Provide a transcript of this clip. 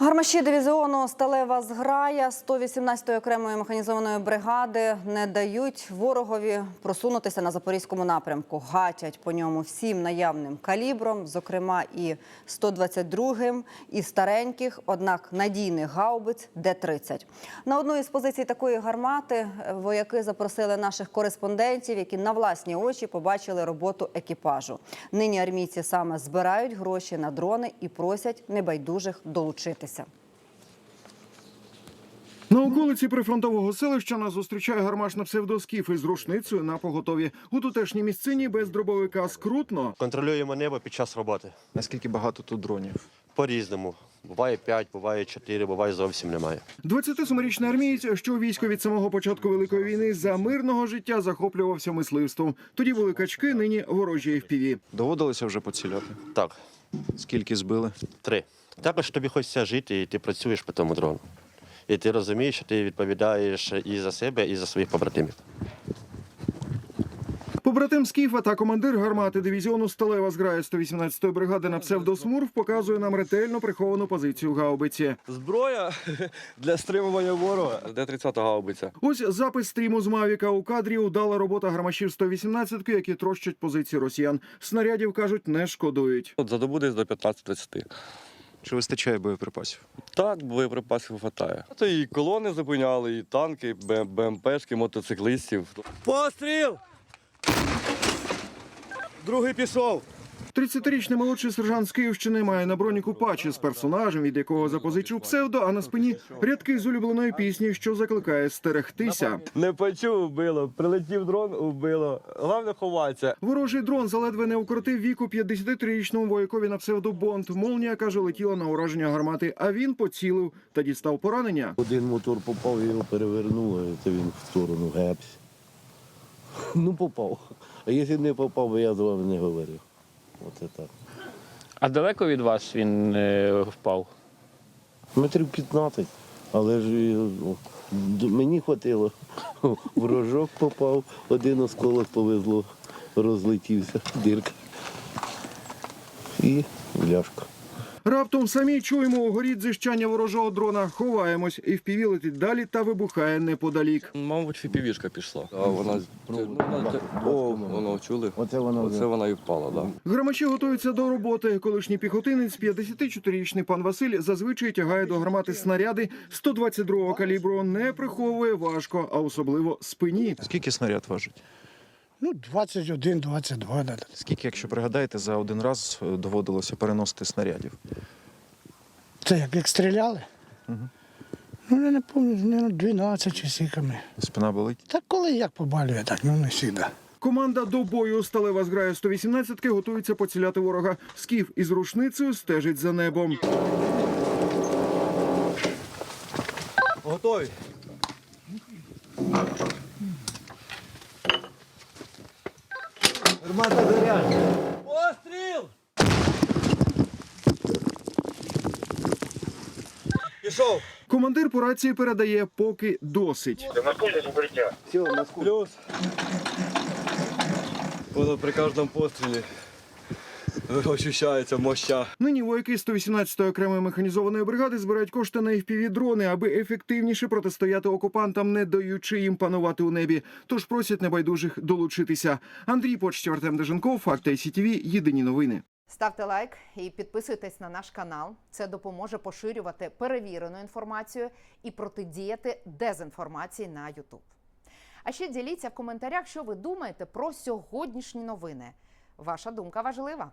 Гармаші дивізіону Сталева зграя 118-ї окремої механізованої бригади не дають ворогові просунутися на запорізькому напрямку. Гатять по ньому всім наявним калібром, зокрема і 122-м, і стареньких, однак надійних гаубиць Д-30. На одну із позицій такої гармати е, вояки запросили наших кореспондентів, які на власні очі побачили роботу екіпажу. Нині армійці саме збирають гроші на дрони і просять небайдужих долучитися. На околиці прифронтового селища нас зустрічає гармаш на псевдоскіф із рушницею на поготові. У тутешній місцині без дробовика скрутно. Контролюємо небо під час роботи. Наскільки багато тут дронів? По-різному. Буває 5, буває 4, буває зовсім немає. 27-річний армієць, що у війську від самого початку великої війни за мирного життя захоплювався мисливством. Тоді були качки, нині ворожі FPV. Доводилося вже поціляти. Так, Скільки збили? три. Також тобі хочеться жити, і ти працюєш по тому дрону. І ти розумієш, що ти відповідаєш і за себе, і за своїх побратимів. Побратим Скіфа та командир гармати дивізіону Сталева зграє 118-ї бригади на псевдосмурф показує нам ретельно приховану позицію гаубиці. Зброя для стримування ворога, де 30 гаубиця. Ось запис стріму з Мавіка у кадрі удала робота гармашів 118 які трощать позиції росіян. Снарядів кажуть, не шкодують. От за добу десь до 15-30. Чи вистачає боєприпасів? Так, боєприпасів вистачає. Та і колони зупиняли, і танки, і БМПшки, мотоциклістів. Постріл! Другий пішов. 30-річний молодший сержант з Київщини має на броніку патчі з персонажем, від якого запозичив псевдо, а на спині рядки з улюбленої пісні, що закликає стерегтися. Не почув, убило. Прилетів дрон, убило. Головне ховатися. Ворожий дрон заледве не укротив віку 53-річному воякові на псевдо Бонд. Молнія каже, летіла на ураження гармати, а він поцілив та дістав поранення. Один мотор попав, його перевернуло, це він в сторону гепс. Ну, попав. А якщо не попав, я з вами не говорив. Оце так. А далеко від вас він е, впав? Метрів 15, але ж і, мені хватило. В рожок попав, один осколок повезло, розлетівся, дирка. І ляшка. Раптом самі чуємо угорі дзищання ворожого дрона. Ховаємось, і впіві летить далі та вибухає неподалік. Мабуть, фіпівішка пішла. А вона... О, воно чули? Оце воно Оце вона і впала. Да. Громачі готуються до роботи. Колишній піхотинець, 54-річний пан Василь, зазвичай тягає до гармати снаряди 122-го калібру. Не приховує важко, а особливо спині. Скільки снаряд важить? Ну, 21, 22. Скільки, якщо пригадаєте, за один раз е, доводилося переносити снарядів? Це як, як стріляли? Ну, я не пам'ятаю, ну, 12 чи сіками. Спина болить? Так коли як побалює, так, ну не завжди. Команда до бою сталева зграє 118-ки готується поціляти ворога. Скіф із рушницею стежить за небом. Готові. Постріл! Пішов! Командир по рації передає, поки досить. Плюс. Буду при кожному пострілі ощущається моща. Нині вояки 118-ї окремої механізованої бригади збирають кошти на fpv дрони, аби ефективніше протистояти окупантам, не даючи їм панувати у небі. Тож просять небайдужих долучитися. Андрій Почтів, Артем Деженков, Факти СІТВ, Єдині новини. Ставте лайк і підписуйтесь на наш канал. Це допоможе поширювати перевірену інформацію і протидіяти дезінформації на YouTube. А ще діліться в коментарях, що ви думаєте про сьогоднішні новини. Ваша думка важлива.